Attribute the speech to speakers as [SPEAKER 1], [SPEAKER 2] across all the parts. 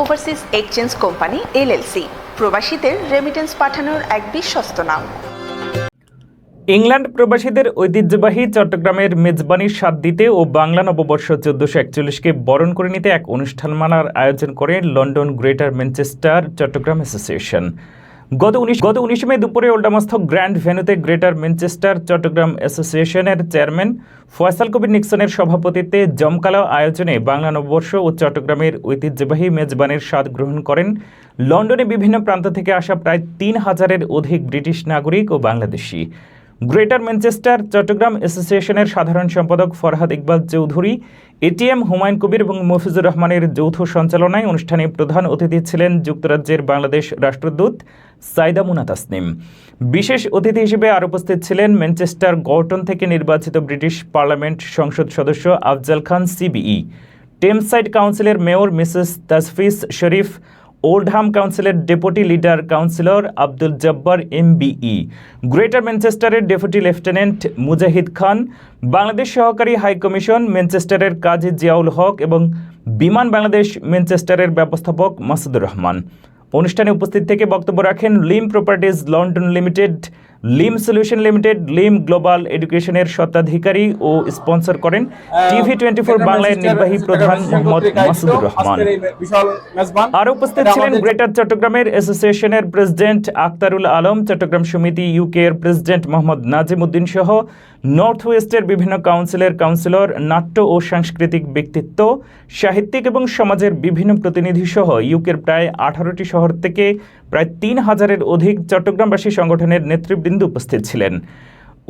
[SPEAKER 1] Overseas exchange company LLC প্রবাসীদের remittance পাঠানোর এক বিশ্বস্ত নাম।
[SPEAKER 2] ইংল্যান্ড প্রবাসীদের ঐতিহ্যবাহী চট্টগ্রামের মেজবানির স্বাদ দিতে ও বাংলা নববর্ষ চোদ্দশো একচল্লিশকে বরণ করে নিতে এক অনুষ্ঠান মানার আয়োজন করে London greater Manchester Chattogram association. গত উনিশ গত উনিশ মে দুপুরে ওল্ডামস্থ গ্র্যান্ড ভেনুতে গ্রেটার ম্যানচেস্টার চট্টগ্রাম অ্যাসোসিয়েশনের চেয়ারম্যান ফয়সাল কবির নিক্সনের সভাপতিত্বে জমকালা আয়োজনে বাংলা নববর্ষ ও চট্টগ্রামের ঐতিহ্যবাহী মেজবানের স্বাদ গ্রহণ করেন। লন্ডনে বিভিন্ন প্রান্ত থেকে আসা প্রায় তিন হাজারের অধিক ব্রিটিশ নাগরিক ও বাংলাদেশি। গ্রেটার ম্যানচেস্টার চট্টগ্রাম অ্যাসোসিয়েশনের সাধারণ সম্পাদক ফরহাদ ইকবাল চৌধুরী এটিএম হুমায়ুন কবির এবং মফিজুর রহমানের যৌথ সঞ্চালনায় অনুষ্ঠানে প্রধান অতিথি ছিলেন যুক্তরাজ্যের বাংলাদেশ রাষ্ট্রদূত সাইদা মুনা তাসনিম। বিশেষ অতিথি হিসেবে আর উপস্থিত ছিলেন ম্যানচেস্টার গর্টন থেকে নির্বাচিত ব্রিটিশ পার্লামেন্ট সংসদ সদস্য আফজাল খান সিবিই টেমসাইড কাউন্সিলের mayor Mrs Tasfis Sharif Oldham কাউন্সিলের deputy leader councillor Abdul Jabbar MBE. Greater ম্যানচেস্টারের deputy lieutenant Mujahid Khan, Bangladesh সহকারী হাই কমিশন ম্যানচেস্টারের কাজী জিয়াউল হক এবং বিমান বাংলাদেশ ম্যানচেস্টারের ব্যবস্থাপক মাসুদুর রহমান। অনুষ্ঠানে উপস্থিত থেকে বক্তব্য রাখেন Lim properties London limited Lim solution limited Lim global এডুকেশনের স্বত্বাধিকারী ও স্পন্সর করেন টিভি টোয়েন্টি ফোর বাংলার নির্বাহী প্রধান মোহাম্মদ মাসুদুর রহমান। আর উপস্থিত ছিলেন গ্রেটার চট্টগ্রামের অ্যাসোসিয়েশনের প্রেসিডেন্ট আক্তারুল আলম চট্টগ্রাম সমিতি ইউকে এর প্রেসিডেন্ট মোহাম্মদ নাজিম উদ্দিন সহ নর্থ ওয়েস্টের বিভিন্ন কাউন্সিলের কাউন্সিলর নাট্য ও সাংস্কৃতিক ব্যক্তিত্ব সাহিত্যিক এবং সমাজের বিভিন্ন প্রতিনিধি সহ ইউকের প্রায় আঠারোটি শহর থেকে প্রায় তিন হাজারের অধিক চট্টগ্রামবাসী সংগঠনের নেতৃবৃন্দ উপস্থিত ছিলেন।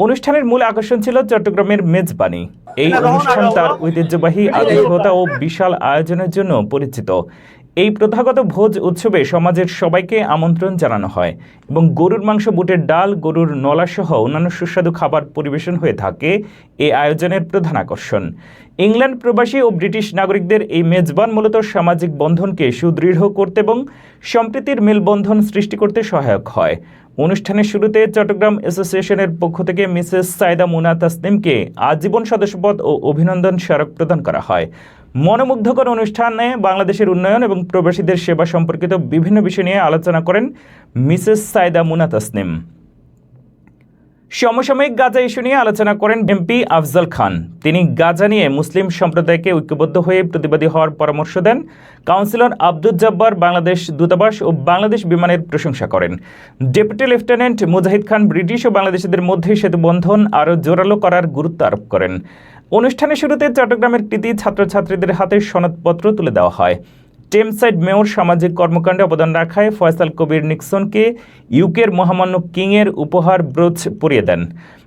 [SPEAKER 2] অনুষ্ঠানের মূল আকর্ষণ ছিল চট্টগ্রামের মেজবানি। এই অনুষ্ঠান তার ঐতিহ্যবাহী আতিথ্যতা ও বিশাল আয়োজনের জন্য পরিচিত। এই প্রথাগত ভোজ উৎসবে সমাজের সবাইকে আমন্ত্রণ জানানো হয় এবং গরুর মাংস, বুটের ডাল, গরুর নলা সহ অন্যান্য সুস্বাদু খাবার পরিবেশন হয়ে থাকে এই আয়োজনের প্রধান আকর্ষণ। ইংল্যান্ড প্রবাসী ও ব্রিটিশ নাগরিকদের এই মেজবান মূলত সামাজিক বন্ধনকে সুদৃঢ় করতে এবং সম্প্রীতির মেলবন্ধন সৃষ্টি করতে সহায়ক হয়। অনুষ্ঠানের শুরুতে চট্টগ্রাম অ্যাসোসিয়েশনের পক্ষ থেকে মিসেস সাইদা মুনা তাসনিমকে আজীবন সদস্যপদ ও অভিনন্দন স্মারক প্রদান করা হয়। মনোমুগ্ধকর অনুষ্ঠানে বাংলাদেশের উন্নয়ন এবং প্রবাসীদের সেবা সম্পর্কিত বিভিন্ন বিষয় নিয়ে আলোচনা করেন মিসেস সাইদা মুনা তাসনিম। সমসাময়িক গাজা ইস্যু নিয়ে আলোচনা করেন এমপি আফজাল খান। তিনি গাজা নিয়ে মুসলিম সম্প্রদায়কে ঐক্যবদ্ধ হয়ে প্রতিবাদী হওয়ার পরামর্শ দেন। কাউন্সিলর আব্দুল জব্বার বাংলাদেশ দূতাবাস ও বাংলাদেশ বিমানের প্রশংসা করেন। Deputy lieutenant Mujahid Khan British ও বাংলাদেশিদের মধ্যে সেতু বন্ধন আরও জোরালো করার গুরুত্ব আরোপ করেন। অনুষ্ঠানের শুরুতে চট্টগ্রামের কৃতি ছাত্রছাত্রীদের হাতে সনদপত্র তুলে দেওয়া হয়। টেমসাইড মেয়র, সামাজিক কর্মকাণ্ডে অবদান রাখায় ফয়সাল কবির নিক্সনকে ইউকের মহামান্য কিংয়ের উপহার ব্রোচ পরিয়ে দেন।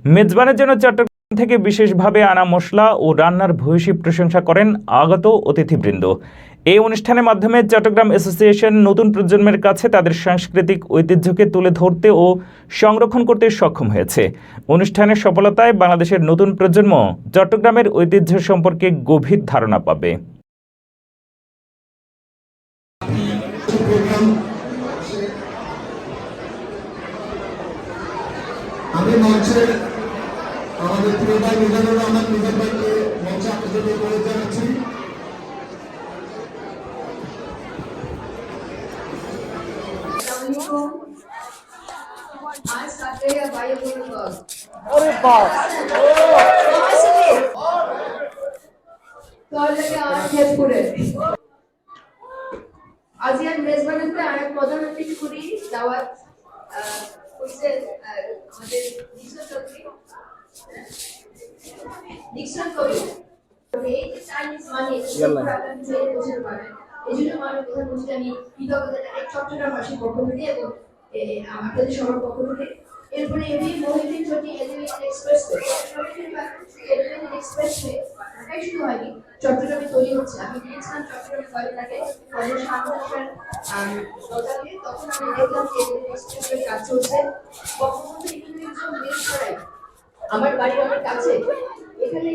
[SPEAKER 2] মেজবানের জন্য চট্টগ্রাম থেকে বিশেষভাবে আনা মশলা ও রান্নার ভূয়সী প্রশংসা করেন আগত অতিথিবৃন্দ। এই অনুষ্ঠানের মাধ্যমে চট্টগ্রাম অ্যাসোসিয়েশন নতুন প্রজন্মের কাছে তাদের সাংস্কৃতিক ঐতিহ্যকে তুলে ধরতে ও সংরক্ষণ করতে সক্ষম হয়েছে। অনুষ্ঠানের সফলতায় বাংলাদেশের নতুন প্রজন্ম চট্টগ্রামের ঐতিহ্য সম্পর্কে গভীর ধারণা পাবে।
[SPEAKER 3] আমাদের প্রিয় ভাই মিজানুর রহমান মিজান ভাইকে মঞ্চে অনুরোধ জানাচ্ছি।
[SPEAKER 4] বাস
[SPEAKER 5] মেজবানিতে প্রধান অতিথি করি দাওয়াত আমাদের নিশা চৌধুরী। নিক্সন কবি। এই চাইনিজ মানি এই জন্য আমি প্রধানমন্ত্রী আমি কৃতজ্ঞতা চট্টগ্রামবাসীর পক্ষ থেকে এবং এ, আপনাদের সবার পক্ষ থেকে এরপরে এমনি মহিদিন চটি এলিভেটেড এক্সপ্রেস এলিভেটেড এক্সপ্রেস ঢাকায় শুধু হয়নি চট্টগ্রামে তৈরি হচ্ছে। আমি গিয়েছিলাম চট্টগ্রামে কয়েকদিন আগে তখন আমি দেখলাম যে এলিভেটেড এক্সপ্রেসের কাজ চলছে। বঙ্গবন্ধু ইকোনমিক্স মেল ছড়াই আমার বাড়ি আমার কাছে। এখানে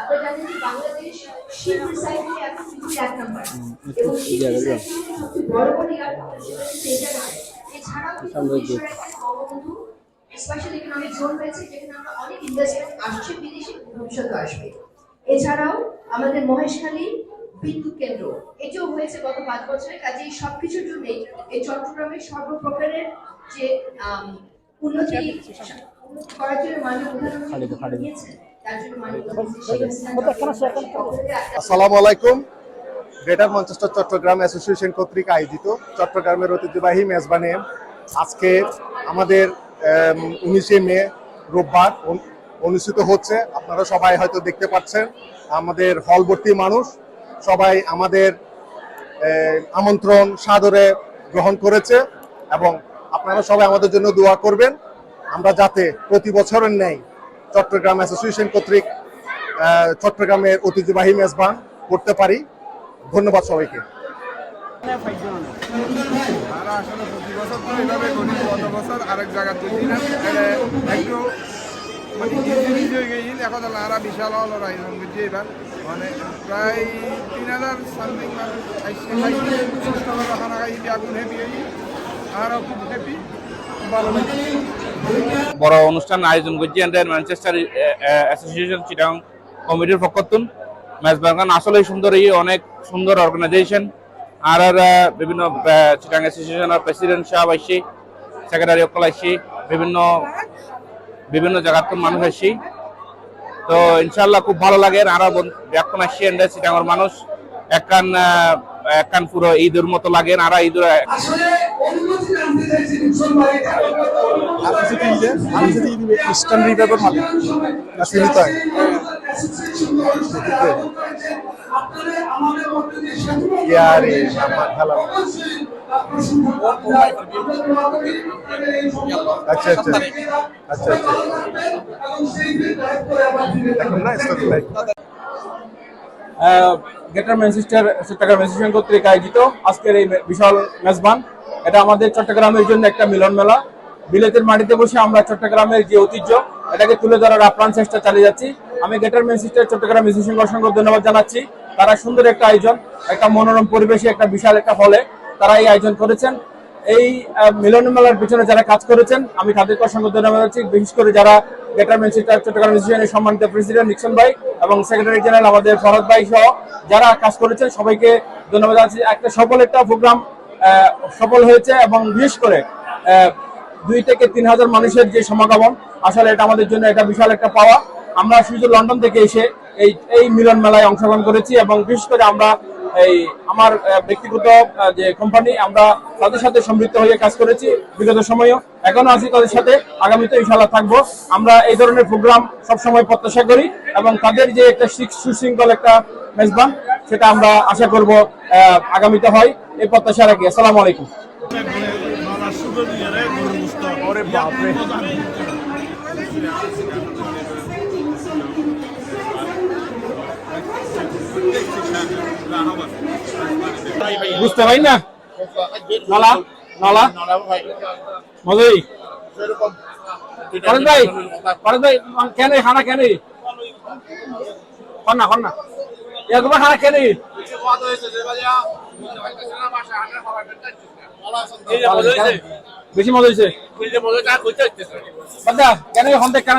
[SPEAKER 5] আপনারা জানেন যে বাংলাদেশ শিপ রিসাইকেলে এখন পৃথিবীর এক নম্বর। এবং শিপ রিসাইকেলিং সবচেয়ে বড় বড় এয়ারপোর্ট সেটা হচ্ছে এছাড়াও কিন্তু দেশের একটা বঙ্গবন্ধু স্পেশাল ইকোনমিক জোন রয়েছে যেখানে আমরা অনেক ইনভেস্টমেন্ট আসছে বিদেশি ভবিষ্যতে আসবে। এছাড়াও আমাদের মহেশখালী বিদ্যুৎ কেন্দ্র এটিও হয়েছে গত পাঁচ বছরে কাজে এই সবকিছুর জন্যই এই চট্টগ্রামের সর্বপ্রকারের যে আম, উন্নতি উন্নতি করার জন্য মাননীয় প্রধানমন্ত্রী তার জন্য মাননীয়
[SPEAKER 4] আসসালামু আলাইকুম। গ্রেটার মঞ্চেস্টার চট্টগ্রাম অ্যাসোসিয়েশন কর্তৃক আয়োজিত চট্টগ্রামের ঐতিহ্যবাহী মেজবানে। আজকে আমাদের উনিশে মে রোববার অনু- অনুষ্ঠিত হচ্ছে। আপনারা সবাই হয়তো দেখতে পাচ্ছেন, আমাদের হল ভর্তি মানুষ সবাই আমাদের আমন্ত্রণ সাদরে গ্রহণ করেছে এবং আপনারা সবাই আমাদের জন্য দোয়া করবেন। আমরা যাতে প্রতি বছরের ন্যায় চট্টগ্রাম অ্যাসোসিয়েশন কর্তৃক চট্টগ্রামের ঐতিহ্যবাহী মেজবান করতে পারি। ধন্যবাদ সবাইকে।
[SPEAKER 6] তারা আসলে প্রতি বছর তো এইভাবে করি গত বছর আরেক জায়গা তুলি না একটু মানে ইজি ইজি হয়ে গেছিল এখন বিশাল হলো আয়োজন করছে এবার। মানে প্রায় তিন হাজার সামথিং মানুষ আইসে খাইছে সুস্থ করে খানা খাই এখন হ্যাপি হয়ে আরও খুব হ্যাপি ভালো লাগছে
[SPEAKER 7] বড় অনুষ্ঠান আয়োজন করছি এন্টার ম্যানচেস্টার অ্যাসোসিয়েশন চিটাং কমিটির পক্ষতুন ম্যাচ বাগান আসলেই সুন্দর এই অনেক সুন্দর অর্গানাইজেশন আর আর বিভিন্ন চিটাং অ্যাসোসিয়েশনের প্রেসিডেন্ট সাহেব আসছি সেক্রেটারি অকল আসছি বিভিন্ন বিভিন্ন জায়গার তো মানুষ আসছি। তো ইনশাল্লাহ খুব ভালো লাগে আরও ব্যাকুন আসছি এন্ডার চিটাঙের মানুষ। একখান একখান পুরো ঈদের মতো লাগে আর ঈদের
[SPEAKER 4] ইস্টার্ন রিভাইভার মালিক না হয়। ইয়ারে আমার ভালো আচ্ছা আচ্ছা। আচ্ছা এখন না
[SPEAKER 8] গ্রেটার ম্যানচেস্টার চট্টগ্রাম অ্যাসোসিয়েশন কর্তৃক আয়োজিত আজকের এই বিশাল মেজবান। এটা আমাদের চট্টগ্রামের জন্য একটা মিলন মেলা। বিলেতের মাটিতে বসে আমরা চট্টগ্রামের যে ঐতিহ্য এটাকে তুলে ধরার আপ্রাণ চেষ্টা চালিয়ে যাচ্ছি। আমি গ্রেটার ম্যানচেস্টার চট্টগ্রাম অ্যাসোসিয়েশনকে অসংখ্য ধন্যবাদ জানাচ্ছি। তারা সুন্দর একটা আয়োজন, একটা মনোরম পরিবেশে, একটা বিশাল একটা হলে তারা এই আয়োজন করেছেন। এই মিলন মেলার পিছনে যারা কাজ করেছেন, আমি তাদেরকে অসংখ্য ধন্যবাদ জানাচ্ছি। বিশেষ করে যারা গ্রেটার ম্যানচেস্টার চট্টগ্রাম অ্যাসোসিয়েশনের সম্মানিত প্রেসিডেন্ট নিক্সন ভাই এবং সেক্রেটারি জেনারেল আমাদের ফরদ ভাই সহ যারা কাজ করেছেন, সবাইকে ধন্যবাদ জানাচ্ছি। একটা সফল একটা প্রোগ্রাম সফল হয়েছে এবং বিশেষ করে দুই থেকে তিন হাজার মানুষের যে সমাগম, আসলে এটা আমাদের জন্য এটা বিশাল একটা পাওয়া। আমরা শুধু লন্ডন থেকে এসে এই এই মিলন মেলায় অংশগ্রহণ করেছি এবং বিশেষ করে আমরা এই আমার ব্যক্তিগত যে কোম্পানি আমরা তাদের সাথে সমৃদ্ধ হয়ে কাজ করেছি বিগত সময়ও। এখনও আছি তাদের সাথে। আগামীতে ইনশাল্লাহ থাকব। আমরা এই ধরনের প্রোগ্রাম সবসময় প্রত্যাশা করি এবং তাদের যে একটা সুশৃঙ্খল একটা মেজবান সেটা আমরা আশা করব আহ, আগামীতে হয়। এই প্রত্যাশা রাখি। আসসালামু আলাইকুম।
[SPEAKER 4] ওরে বাপরে।
[SPEAKER 8] বুঝতে পারি না? নলা নলা। ফরজ ভাই ভাই, কেন খানা কেন হন না হন না। এরকম খানা কেন বেশি মজা হয়েছে কেন দেখ, কেন?